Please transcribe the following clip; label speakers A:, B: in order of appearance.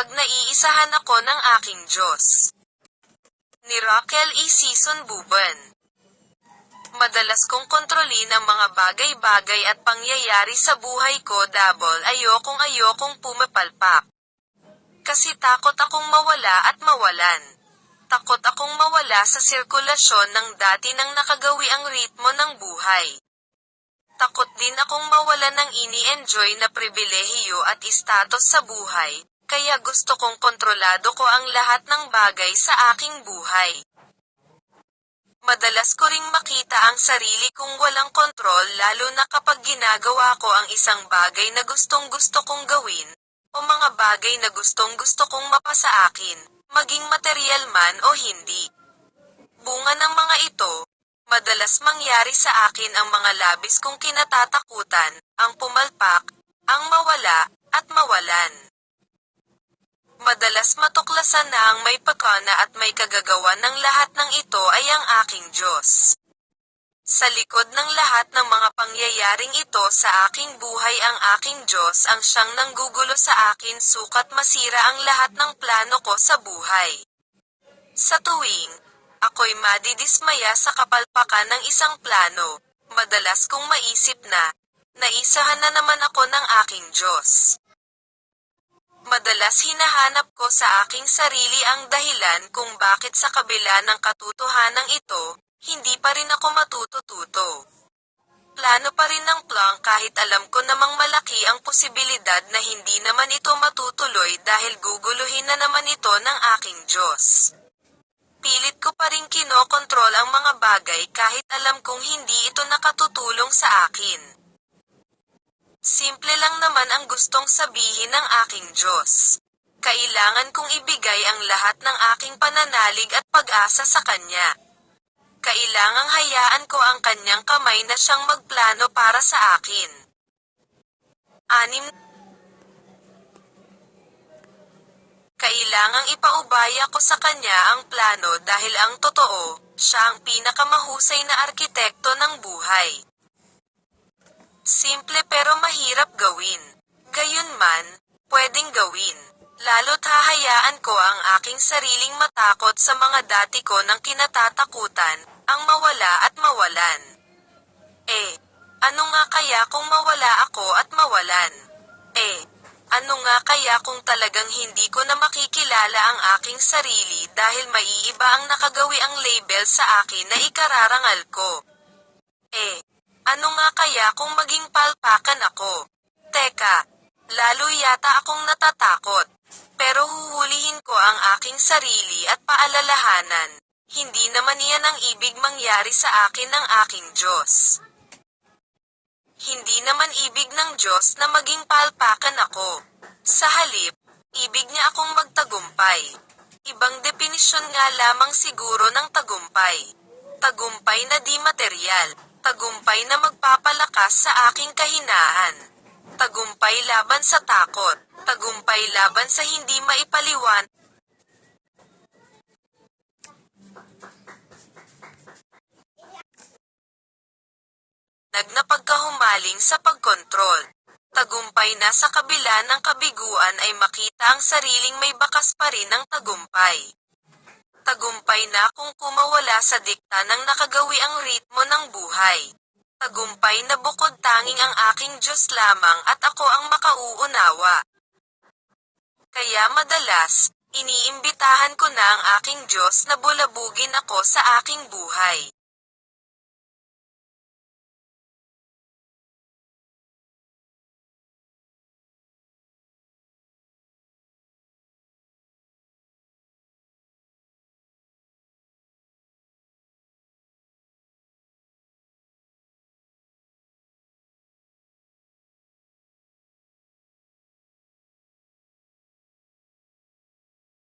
A: kapag naiisahan ako ng aking Diyos. Ni Raquel E. Season Buban Madalas kong kontrolin ang mga bagay-bagay at pangyayari sa buhay ko double ayokong ayokong pumapalpak. Kasi takot akong mawala at mawalan. Takot akong mawala sa sirkulasyon ng dati nang nakagawi ang ritmo ng buhay. Takot din akong mawala ng ini-enjoy na pribilehiyo at status sa buhay, kaya gusto kong kontrolado ko ang lahat ng bagay sa aking buhay. Madalas ko ring makita ang sarili kong walang kontrol lalo na kapag ginagawa ko ang isang bagay na gustong gusto kong gawin, o mga bagay na gustong gusto kong mapasa akin, maging material man o hindi. Bunga ng mga ito, madalas mangyari sa akin ang mga labis kong kinatatakutan, ang pumalpak, ang mawala, at mawalan. Madalas matuklasan na ang may pagkana at may kagagawa ng lahat ng ito ay ang aking Diyos. Sa likod ng lahat ng mga pangyayaring ito sa aking buhay ang aking Diyos ang siyang nanggugulo sa akin sukat masira ang lahat ng plano ko sa buhay. Sa tuwing, ako'y madidismaya sa kapalpakan ng isang plano, madalas kong maisip na, naisahan na naman ako ng aking Diyos. Madalas hinahanap ko sa aking sarili ang dahilan kung bakit sa kabila ng katotohanan ito, hindi pa rin ako matutututo. Plano pa rin ng plan kahit alam ko namang malaki ang posibilidad na hindi naman ito matutuloy dahil guguluhin na naman ito ng aking Diyos. Pilit ko pa rin kinokontrol ang mga bagay kahit alam kong hindi ito nakatutulong sa akin. Simple lang naman ang gustong sabihin ng aking Diyos. Kailangan kong ibigay ang lahat ng aking pananalig at pag-asa sa Kanya. Kailangang hayaan ko ang Kanyang kamay na siyang magplano para sa akin. Anim Kailangang ipaubaya ko sa Kanya ang plano dahil ang totoo, siya ang pinakamahusay na arkitekto ng buhay. Simple pero mahirap gawin. Gayunman, pwedeng gawin. Lalo't hahayaan ko ang aking sariling matakot sa mga dati ko ng kinatatakutan, ang mawala at mawalan. Eh, ano nga kaya kung mawala ako at mawalan? Eh, ano nga kaya kung talagang hindi ko na makikilala ang aking sarili dahil maiiba ang nakagawi ang label sa akin na ikararangal ko? Eh, ano nga kaya kung maging palpakan ako? Teka, lalo yata akong natatakot. Pero huhulihin ko ang aking sarili at paalalahanan. Hindi naman iyan ang ibig mangyari sa akin ng aking Diyos. Hindi naman ibig ng Diyos na maging palpakan ako. Sa halip, ibig niya akong magtagumpay. Ibang definisyon nga lamang siguro ng tagumpay. Tagumpay na di material. Tagumpay na magpapalakas sa aking kahinaan. Tagumpay laban sa takot. Tagumpay laban sa hindi maipaliwan. Nagnapagkahumaling sa pagkontrol. Tagumpay na sa kabila ng kabiguan ay makita ang sariling may bakas pa rin ng tagumpay tagumpay na kung kumawala sa dikta ng nakagawi ang ritmo ng buhay. Tagumpay na bukod tanging ang aking Diyos lamang at ako ang makauunawa. Kaya madalas, iniimbitahan ko na ang aking Diyos na bulabugin ako sa aking buhay.